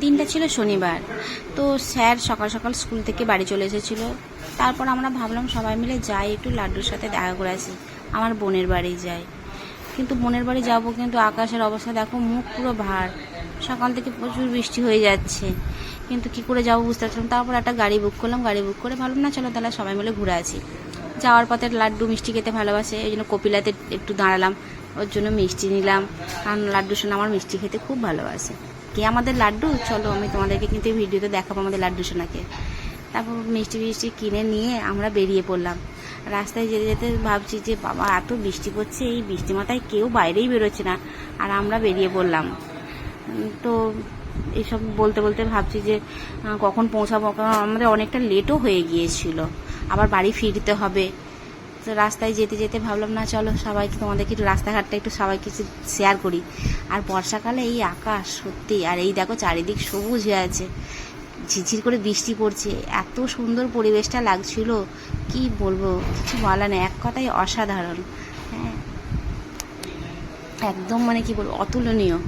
দিনটা ছিল শনিবার। তো স্যার সকাল সকাল স্কুল থেকে বাড়ি চলে এসেছিল। তারপর আমরা ভাবলাম সবাই মিলে যাই, একটু লাড্ডুর সাথে দেখা করে আসি। আমার বোনের বাড়ি যাই। কিন্তু বোনের বাড়ি যাব, কিন্তু আকাশের অবস্থা দেখো, মুখ পুরো ভার। সকাল থেকে প্রচুর বৃষ্টি হয়ে যাচ্ছে। কিন্তু কি করে যাব বুঝতে পারছিলাম তারপর একটা গাড়ি বুক করলাম, গাড়ি বুক করে ভাবলাম, না, চলো তাহলে সবাই মিলে ঘুরে আসি। যাওয়ার পথে লাড্ডু মিষ্টি খেতে ভালোবাসে, এই জন্য কপিলাতে একটু দাঁড়ালাম। ওর জন্য মিষ্টি নিলাম। কারণ লাড্ডু সোনা আমার মিষ্টি খেতে খুব ভালোবাসে। কে আমাদের লাড্ডু? চলো আমি তোমাদেরকে কিন্তু ভিডিওতে দেখাবো আমাদের লাড্ডু সোনাকে। তারপর মিষ্টি মিষ্টি কিনে নিয়ে আমরা বেরিয়ে পড়লাম। রাস্তায় যেতে যেতে ভাবছি যে, বাবা, এত বৃষ্টি পড়ছে, এই বৃষ্টি মাথায় কেউ বাইরেই বেরোচ্ছে না। আর আমরা বেরিয়ে পড়লাম। তো এইসব বলতে বলতে ভাবছি যে কখন পৌঁছাবো? আমাদের অনেকটা লেটও হয়ে গিয়েছিল। আবার বাড়ি ফিরতে হবে। তো রাস্তায় যেতে যেতে ভাবলাম, না, চলো সবাইকে তোমাদেরকে একটু রাস্তাঘাটটা একটু সবাই কিছু শেয়ার করি। আর বর্ষাকালে এই আকাশ সত্যি, আর এই দেখো চারিদিক সবুজ হয়ে আছে, ঝিরঝির করে বৃষ্টি পড়ছে, এত সুন্দর পরিবেশটা লাগছিল, কি বলব, কিছু বলা নেই, এক কথায় অসাধারণ হ্যাঁ। একদম মানে কি বলব, অতুলনীয়,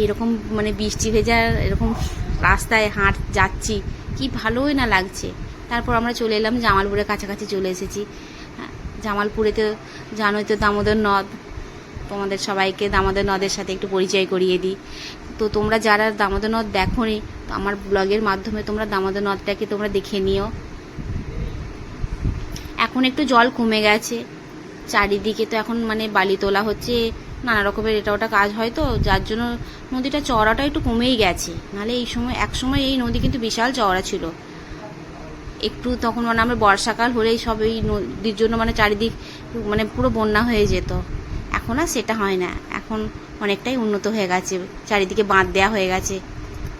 এইরকম মানে বৃষ্টি ভেজার এরকম রাস্তায় হাঁট, যাচ্ছি, কি ভালোই না লাগছে। তারপর আমরা চলে এলাম জামালপুরের কাছাকাছি চলে এসেছি। হ্যাঁ, জামালপুরে তো জানোই তো দামোদর নদ। তোমাদের সবাইকে দামোদর নদের সাথে একটু পরিচয় করিয়ে দিই। তো তোমরা যারা দামোদর নদ দেখো তো আমার ব্লগের মাধ্যমে তোমরা দামোদর নদটাকে তোমরা দেখে নিও। এখন একটু জল কমে গেছে। চারিদিকে তো এখন মানে বালি তোলা হচ্ছে নানা রকমের এটা ওটা কাজ হয় তো যার জন্য নদীটা চওড়াটা একটু কমেই গেছে। নাহলে এই সময় এক সময় এই নদী কিন্তু বিশাল চওড়া ছিল। একটু তখন মানে আমরা বর্ষাকাল হলেই সব এই নদীর জন্য মানে চারিদিক মানে পুরো বন্যা হয়ে যেত। এখন আর সেটা হয় না। এখন অনেকটাই উন্নত হয়ে গেছে। চারিদিকে বাঁধ দেওয়া হয়ে গেছে।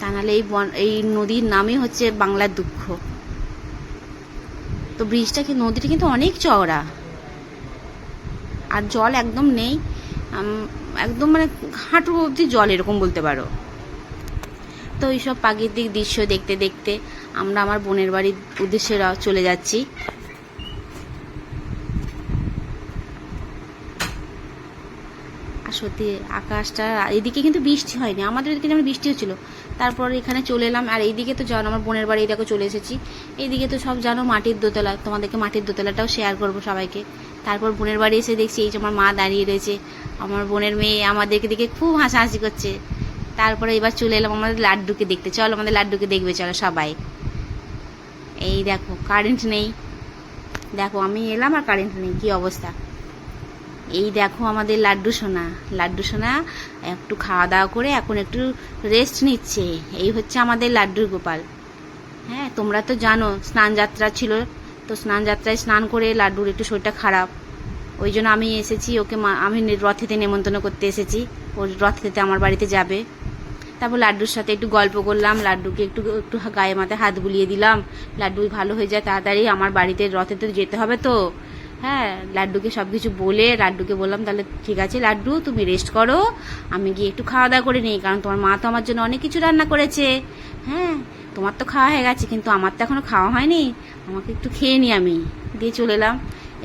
তা নাহলে এই বন- এই নদীর নামই হচ্ছে বাংলার দুঃখ। তো ব্রিজটা কি নদীটা কিন্তু অনেক চওড়া। আর জল একদম নেই। একদম মানে হাঁটু অবধি জল এরকম বলতে পারো। তো এইসব প্রাকৃতিক দৃশ্য দেখতে দেখতে আমরা আমার বোনের বাড়ির উদ্দেশ্যে চলে যাচ্ছি। আর সত্যি, আকাশটা, এদিকে কিন্তু বৃষ্টি হয়নি। আমাদের এদিকে যেমন বৃষ্টি হচ্ছিল, তারপর এখানে চলে এলাম। আর এইদিকে তো জানো, আমার বোনের বাড়ি দেখো চলে এসেছি। এইদিকে তো সব জানো, মাটির দোতলা, তোমাদেরকে মাটির দোতলাটাও শেয়ার করব সবাইকে। তারপর বোনের বাড়ি এসে দেখছি এই যে আমার মা দাঁড়িয়ে রয়েছে। আমার বোনের মেয়ে আমাদেরকে দেখে খুব হাসাহাসি করছে। তারপরে এবার চলে এলাম আমাদের লাড্ডুকে দেখতে। চলো আমাদের লাড্ডুকে দেখবে, চলো সবাই। এই দেখো কারেন্ট নেই। দেখো, আমি এলাম আর কারেন্ট নেই, কি অবস্থা? এই দেখো আমাদের লাড্ডু সোনা। লাড্ডু সোনা একটু খাওয়া দাওয়া করে এখন একটু রেস্ট নিচ্ছে। এই হচ্ছে আমাদের লাড্ডুর গোপাল। হ্যাঁ তোমরা তো জানো স্নান যাত্রা ছিল, তো স্নান যাত্রায় স্নান করে লাড্ডুর একটু শরীরটা খারাপ। ওই জন্য আমি এসেছি, ওকে আমি রথেতে নেমন্তন্ন করতে এসেছি। ওর রথেতে আমার বাড়িতে যাবে। তারপর লাড্ডুর সাথে একটু গল্প করলাম, লাড্ডুকে একটু একটু গায়ে মাথায় হাত বুলিয়ে দিলাম। লাড্ডু ভালো হয়ে যায় তাড়াতাড়ি, আমার বাড়িতে রথে তো যেতে হবে তো। হ্যাঁ লাড্ডুকে সব কিছু বলে লাড্ডুকে বললাম, তাহলে ঠিক আছে লাড্ডু, তুমি রেস্ট করো। আমি গিয়ে একটু খাওয়া দাওয়া করে নিই, কারণ তোমার মা তো আমার জন্য অনেক কিছু রান্না করেছে। হ্যাঁ তোমার তো খাওয়া হয়ে গেছে, কিন্তু আমার তো এখনও খাওয়া হয়নি। আমাকে একটু খেয়ে নিই আমি। দিয়ে চলে এলাম।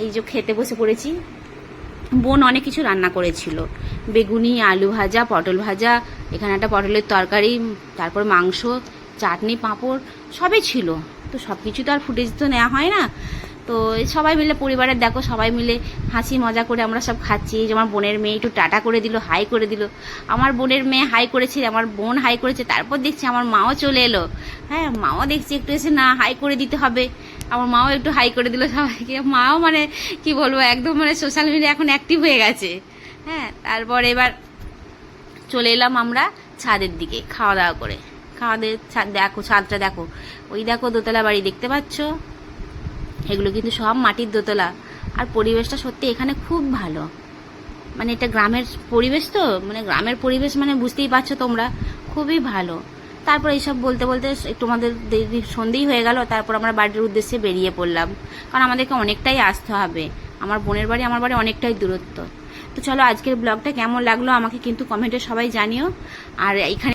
এই যে খেতে বসে পড়েছি। বোন অনেক কিছু রান্না করেছিল। বেগুনি, আলু ভাজা, পটল ভাজা, এখানে একটা পটলের তরকারি, তারপর মাংস, চাটনি, পাঁপড়, সবই ছিল। তো সব কিছু তো আর ফুটেজ তো নেওয়া হয় না। তো সবাই মিলে পরিবারের দেখো, সবাই মিলে হাসি মজা করে আমরা সব খাচ্ছি। যে আমার বোনের মেয়ে একটু টাটা করে দিল, হাই করে দিল। আমার বোনের মেয়ে হাই করেছে, আমার বোন হাই করেছে, তারপর দেখছি আমার মাও চলে এলো। হ্যাঁ মাও দেখছি একটু এসে না, হাই করে দিতে হবে। আমার মাও একটু হাই করে দিল সবাইকে। মাও মানে কি বলব, একদম মানে সোশ্যাল মিডিয়া এখন অ্যাক্টিভ হয়ে গেছে। হ্যাঁ তারপর এবার চলে এলাম আমরা ছাদের দিকে খাওয়া দাওয়া করে। খাওয়া দাওয়া ছাদ দেখো, ছাদটা দেখো। ওই দেখো দোতলা বাড়ি, দেখতে পাচ্ছ? এগুলো কিন্তু সব মাটির দোতলা। আর পরিবেশটা সত্যি এখানে খুব ভালো। মানে এটা গ্রামের পরিবেশ তো? মানে গ্রামের পরিবেশ মানে বুঝতেই পারছ তোমরা। খুবই ভালো। তারপর এইসব বলতে বলতে একটু আমাদের দেরি সন্ধেই হয়ে গেল, তারপর আমরা বাড়ির উদ্দেশ্যে বেরিয়ে পড়লাম। কারণ আমাদেরকে অনেকটাই আসতে হবে। আমার বোনের বাড়ি, আমার বাড়ি অনেকটাই দূরত্ব। তো চলো আজকের ব্লগটা কেমন লাগল আমাকে কিন্তু কমেন্টে সবাই জানিও। আর এখানে